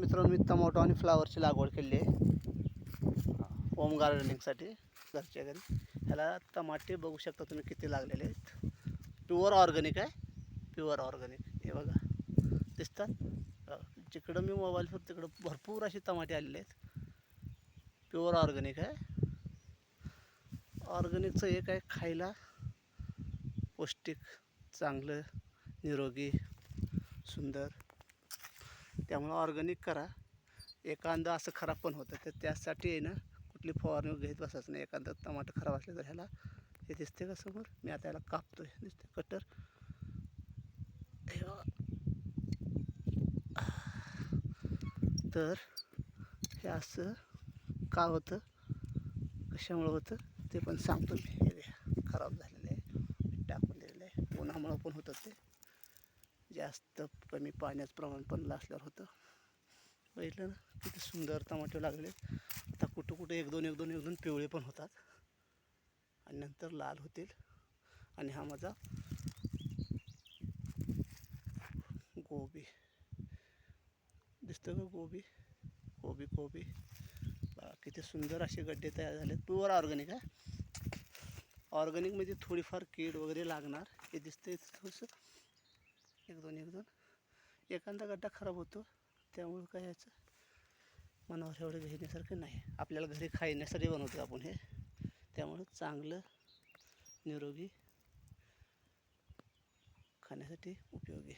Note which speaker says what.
Speaker 1: मित्रांनो मी टमाटो आणि फ्लावरची लागवड केली आहे. होम गार्डनिंगसाठी घरच्या घरी. ह्याला टमाटे बघू शकता तुम्ही किती लागलेले आहेत. प्युअर ऑर्गॅनिक आहे. प्युअर ऑर्गॅनिक हे बघा. दिसतात? जिकडं मी मोबाईल फिर तिकडं भरपूर असे टमाटे आलेले आहेत. प्युअर ऑर्गॅनिक आहे. ऑर्गॅनिकचं एक आहे खायला. पौष्टिक चांगलं निरोगी सुंदर. त्यामुळं ऑर्गॅनिक करा. एखादं असं खराब पण होतं तर त्यासाठी आहे ना कुठली फवारणी घेत बसायचं नाही. एखादं टमाटर खराब असलं तर ह्याला हे दिसते का समोर? मी आता याला कापतोय. दिसते कटर. हे तर हे असं का होतं? कशामुळं होतं? ते पण सांगतो मी. हे खराब झालेलं आहे. टाकून दिलेलं आहे. उन्हामुळं पण होतं ते. जास्त कमी पाण्याचं प्रमाण पण लासल्यावर होतं. बघितलं ना किती सुंदर टमाटे लागले. आता कुठं कुठं एक दोन एक दोन एक दोन पिवळे पण होतात. आणि नंतर लाल होतील. आणि हा माझा गोबी. दिसतं का गोबी? गोबी गोबी. किती सुंदर असे गड्डे तयार झाले प्युअर ऑर्गॅनिक आहे ऑर्गॅनिक म्हणजे थोडीफार कीड वगैरे लागणार. हे दिसतंय थोडंसं एक दोन एक दोन. एखादा गड्डा खराब होतो त्यामुळं काय याचं? मनावर एवढं घेण्यासारखं नाही. आपल्याला घरी खाण्यासाठी बनवतो आपण हे. त्यामुळं चांगलं निरोगी खाण्यासाठी उपयोगी.